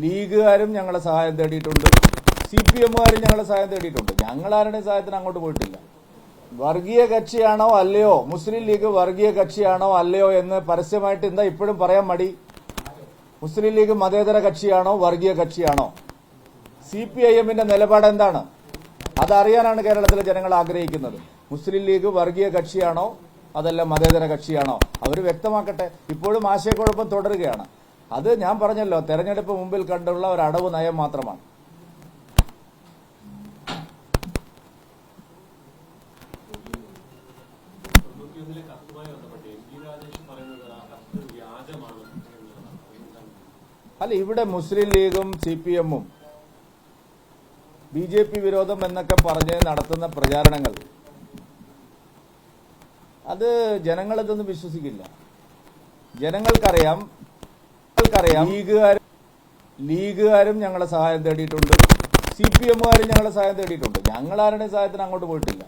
ലീഗുകാരും ഞങ്ങളെ സഹായം തേടിയിട്ടുണ്ട്. സി പി എമ്മുകാരും ഞങ്ങളെ സഹായം തേടിയിട്ടുണ്ട്. ഞങ്ങൾ ആരുടെയും സഹായത്തിന് അങ്ങോട്ട് പോയിട്ടില്ല. വർഗീയ കക്ഷിയാണോ അല്ലയോ? മുസ്ലിം ലീഗ് വർഗീയ കക്ഷിയാണോ അല്ലയോ എന്ന് പരസ്യമായിട്ട് എന്താ ഇപ്പോഴും പറയാൻ മടി? മുസ്ലിം ലീഗ് മതേതര കക്ഷിയാണോ? വർഗീയ കക്ഷിയാണോ? സി പി ഐ എമ്മിന്റെ നിലപാട് എന്താണ്? അതറിയാനാണ് കേരളത്തിലെ ജനങ്ങൾ ആഗ്രഹിക്കുന്നത്. മുസ്ലിം ലീഗ് വർഗീയ കക്ഷിയാണോ? അതല്ല മതേതര കക്ഷിയാണോ? അവർ വ്യക്തമാക്കട്ടെ. ഇപ്പോഴും ആശയക്കുഴപ്പം തുടരുകയാണ്. അത് ഞാൻ പറഞ്ഞല്ലോ തെരഞ്ഞെടുപ്പ് മുമ്പിൽ കണ്ടുള്ള ഒരു അടവ് നയം മാത്രമാണ്. അല്ല ഇവിടെ മുസ്ലിം ലീഗും സി പി എമ്മും ബി ജെ പി വിരോധം എന്നൊക്കെ പറഞ്ഞ് നടത്തുന്ന പ്രചാരണങ്ങൾ. അത് ജനങ്ങളിതൊന്നും വിശ്വസിക്കില്ല. ജനങ്ങൾക്കറിയാം ജനങ്ങൾക്കറിയാം ലീഗുകാരും ലീഗുകാരും ഞങ്ങളെ സഹായം തേടിയിട്ടുണ്ട്. സി പി എമ്മുകാരും ഞങ്ങളെ സഹായം തേടിയിട്ടുണ്ട്. ഞങ്ങൾ ആരുടെയും സഹായത്തിന് അങ്ങോട്ട് പോയിട്ടില്ല.